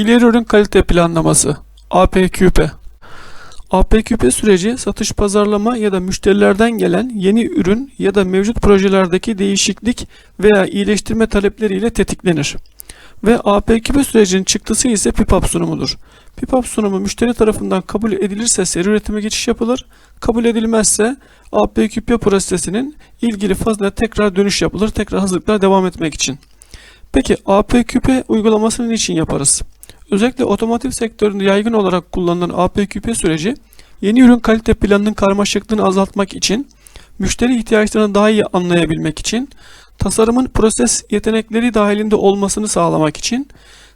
İleri ürün kalite planlaması APQP APQP süreci satış pazarlama ya da müşterilerden gelen yeni ürün ya da mevcut projelerdeki değişiklik veya iyileştirme talepleriyle tetiklenir. Ve APQP sürecinin çıktısı ise PIPAP sunumudur. PIPAP sunumu müşteri tarafından kabul edilirse seri üretime geçiş yapılır. Kabul edilmezse APQP prosesinin ilgili fazla tekrar dönüş yapılır. Tekrar hazırlıklar devam etmek için. Peki APQP uygulamasını niçin yaparız? Özellikle otomotiv sektöründe yaygın olarak kullanılan APQP süreci yeni ürün kalite planının karmaşıklığını azaltmak için, müşteri ihtiyaçlarını daha iyi anlayabilmek için, tasarımın proses yetenekleri dahilinde olmasını sağlamak için,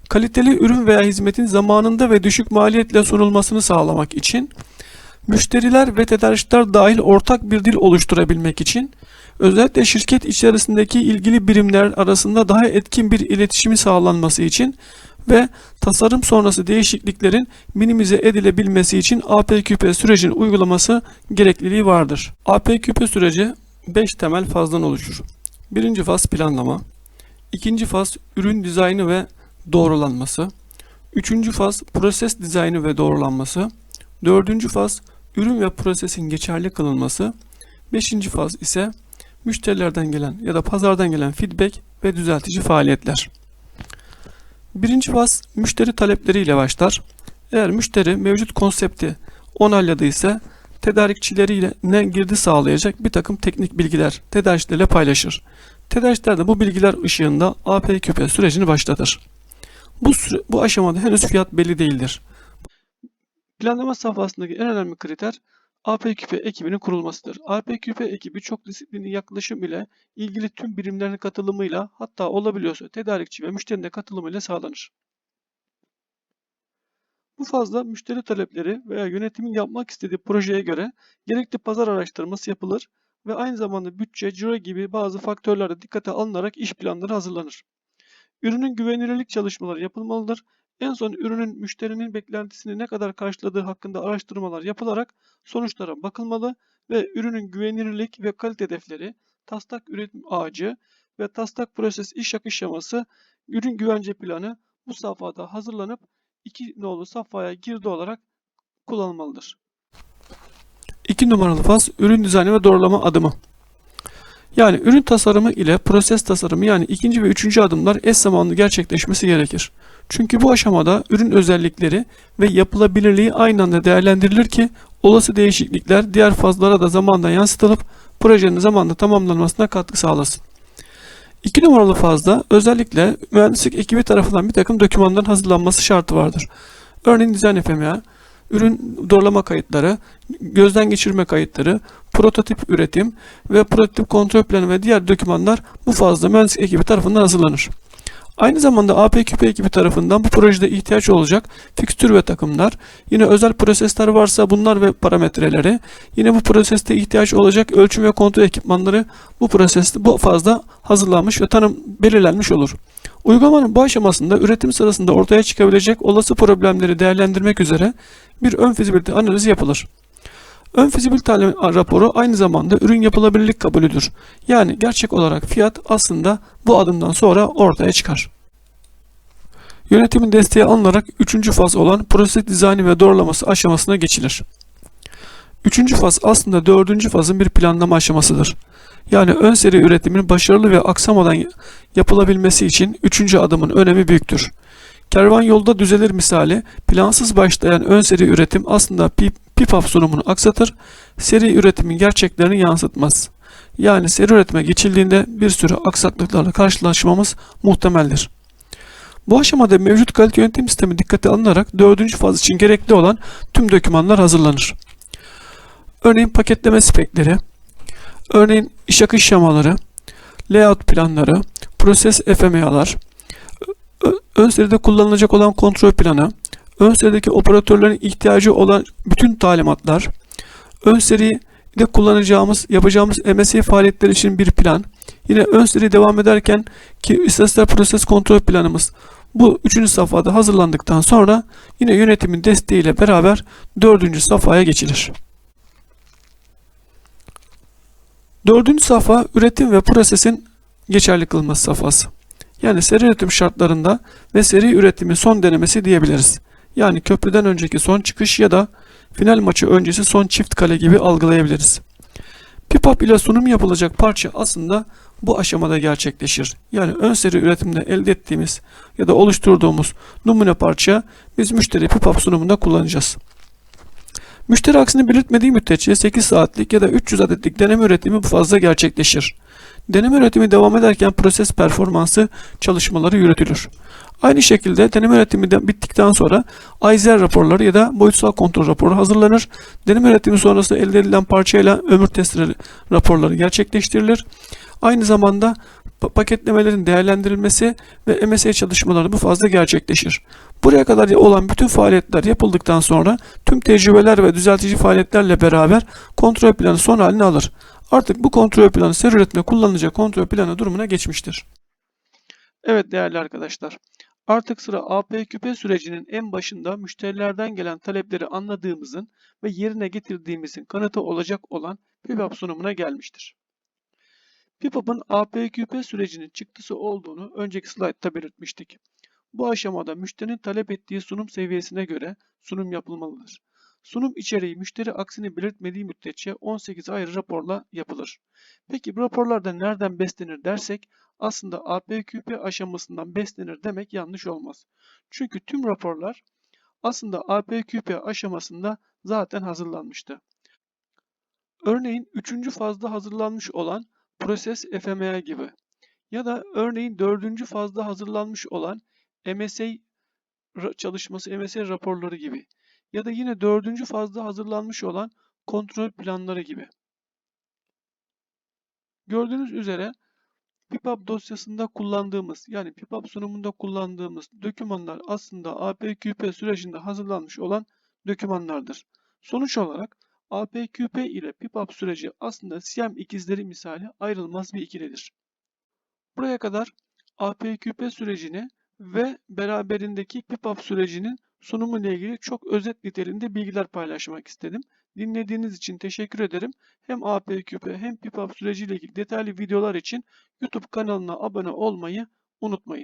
kaliteli ürün veya hizmetin zamanında ve düşük maliyetle sunulmasını sağlamak için, müşteriler ve tedarikçiler dahil ortak bir dil oluşturabilmek için, özellikle şirket içerisindeki ilgili birimler arasında daha etkin bir iletişimi sağlanması için ve tasarım sonrası değişikliklerin minimize edilebilmesi için APQP sürecinin uygulaması gerekliliği vardır. APQP süreci 5 temel fazdan oluşur. Birinci faz planlama, ikinci faz ürün dizaynı ve doğrulanması, üçüncü faz proses dizaynı ve doğrulanması, dördüncü faz ürün ve prosesin geçerli kılınması, beşinci faz ise müşterilerden gelen ya da pazardan gelen feedback ve düzeltici faaliyetler. Birinci faz müşteri talepleriyle başlar. Eğer müşteri mevcut konsepti onayladıysa tedarikçileriyle ne girdi sağlayacak bir takım teknik bilgiler tedarikçilerle paylaşır. Tedarikçiler de bu bilgiler ışığında APQP sürecini başlatır. Bu, süre, bu aşamada henüz fiyat belli değildir. Planlama safhasındaki en önemli kriter APQP ekibinin kurulmasıdır. APQP ekibi çok disiplinli yaklaşım ile ilgili tüm birimlerin katılımıyla hatta olabiliyorsa tedarikçi ve müşterinin de katılımıyla sağlanır. Bu fazla müşteri talepleri veya yönetimin yapmak istediği projeye göre gerekli pazar araştırması yapılır ve aynı zamanda bütçe, ciro gibi bazı faktörler de dikkate alınarak iş planları hazırlanır. Ürünün güvenilirlik çalışmaları yapılmalıdır. En son ürünün müşterinin beklentisini ne kadar karşıladığı hakkında araştırmalar yapılarak sonuçlara bakılmalı ve ürünün güvenilirlik ve kalite hedefleri, taslak üretim ağacı ve taslak proses iş akış şeması, ürün güvence planı bu safhada hazırlanıp iki nolu safhaya girdi olarak kullanılmalıdır. 2 numaralı faz ürün ve doğrulama adımı. Yani ürün tasarımı ile proses tasarımı yani ikinci ve üçüncü adımlar eş zamanlı gerçekleşmesi gerekir. Çünkü bu aşamada ürün özellikleri ve yapılabilirliği aynı anda değerlendirilir ki olası değişiklikler diğer fazlara da zamanla yansıtılıp projenin zamanla tamamlanmasına katkı sağlasın. İki numaralı fazda özellikle mühendislik ekibi tarafından bir takım dokümanların hazırlanması şartı vardır. Örneğin dizayn FMA, ürün doğrulama kayıtları, gözden geçirme kayıtları, prototip üretim ve prototip kontrol planı ve diğer dokümanlar bu fazla mühendislik ekibi tarafından hazırlanır. Aynı zamanda APQP ekibi tarafından bu projede ihtiyaç olacak fikstür ve takımlar, yine özel prosesler varsa bunlar ve parametreleri, yine bu proseste ihtiyaç olacak ölçüm ve kontrol ekipmanları bu proseste bu fazla hazırlanmış ve tanım belirlenmiş olur. Uygulamanın bu aşamasında üretim sırasında ortaya çıkabilecek olası problemleri değerlendirmek üzere bir ön fizibilite analizi yapılır. Ön fizibilite raporu aynı zamanda ürün yapılabilirlik kabulüdür. Yani gerçek olarak fiyat aslında bu adımdan sonra ortaya çıkar. Yönetimin desteği alınarak üçüncü faz olan proses dizaynı ve doğrulaması aşamasına geçilir. Üçüncü faz aslında dördüncü fazın bir planlama aşamasıdır. Yani ön seri üretimin başarılı ve aksamadan yapılabilmesi için üçüncü adımın önemi büyüktür. Kervan yolda düzelir misali plansız başlayan ön seri üretim aslında PIPAP sunumunu aksatır, seri üretimin gerçeklerini yansıtmaz. Yani seri üretime geçildiğinde bir sürü aksaklıklarla karşılaşmamız muhtemeldir. Bu aşamada mevcut kalite yönetim sistemi dikkate alınarak dördüncü faz için gerekli olan tüm dokümanlar hazırlanır. Örneğin paketleme spekleri, örneğin iş akış şemaları, layout planları, proses FMA'lar, ön seride kullanılacak olan kontrol planı, ön serideki operatörlerin ihtiyacı olan bütün talimatlar, ön seride kullanacağımız, yapacağımız MSI faaliyetler için bir plan, yine ön seri devam ederken ki istatistik proses kontrol planımız bu üçüncü safhada hazırlandıktan sonra yine yönetimin desteğiyle beraber dördüncü safhaya geçilir. Dördüncü safha üretim ve prosesin geçerli kılması safhası. Yani seri üretim şartlarında ve seri üretimin son denemesi diyebiliriz. Yani köprüden önceki son çıkış ya da final maçı öncesi son çift kale gibi algılayabiliriz. Pipap ile sunum yapılacak parça aslında bu aşamada gerçekleşir. Yani ön seri üretimde elde ettiğimiz ya da oluşturduğumuz numune parça biz müşteri pipap sunumunda kullanacağız. Müşteri aksini belirtmediği müddetçe 8 saatlik ya da 300 adetlik deneme üretimi fazla gerçekleşir. Deneme üretimi devam ederken proses performansı çalışmaları yürütülür. Aynı şekilde deneme üretimi de bittikten sonra IZR raporları ya da boyutsal kontrol raporu hazırlanır. Deneme üretimi sonrası elde edilen parçayla ömür testleri raporları gerçekleştirilir. Aynı zamanda pa- paketlemelerin değerlendirilmesi ve MSA çalışmaları bu fazla gerçekleşir. Buraya kadar olan bütün faaliyetler yapıldıktan sonra tüm tecrübeler ve düzeltici faaliyetlerle beraber kontrol planı son halini alır. Artık bu kontrol planı seri üretimde kullanılacak kontrol planı durumuna geçmiştir. Evet değerli arkadaşlar. Artık sıra APQP sürecinin en başında müşterilerden gelen talepleri anladığımızın ve yerine getirdiğimizin kanıtı olacak olan PIPAP sunumuna gelmiştir. PIPAP'ın APQP sürecinin çıktısı olduğunu önceki slaytta belirtmiştik. Bu aşamada müşterinin talep ettiği sunum seviyesine göre sunum yapılmalıdır. Sunum içeriği müşteri aksini belirtmediği müddetçe 18 ayrı raporla yapılır. Peki bu raporlarda nereden beslenir dersek aslında APQP aşamasından beslenir demek yanlış olmaz. Çünkü tüm raporlar aslında APQP aşamasında zaten hazırlanmıştı. Örneğin 3. fazda hazırlanmış olan Proses FMA gibi ya da örneğin 4. fazda hazırlanmış olan MSA çalışması, MSA raporları gibi ya da yine 4. fazda hazırlanmış olan kontrol planları gibi. Gördüğünüz üzere PIPAP dosyasında kullandığımız yani PIPAP sunumunda kullandığımız dokümanlar aslında APQP sürecinde hazırlanmış olan dokümanlardır. Sonuç olarak APQP ile PIPAP süreci aslında Siam ikizleri misali ayrılmaz bir ikilidir. Buraya kadar APQP sürecini ve beraberindeki PIPAP sürecinin sunumu ile ilgili çok özet niteliğinde bilgiler paylaşmak istedim. Dinlediğiniz için teşekkür ederim. Hem APQP hem PIPAP süreci ile ilgili detaylı videolar için YouTube kanalına abone olmayı unutmayın.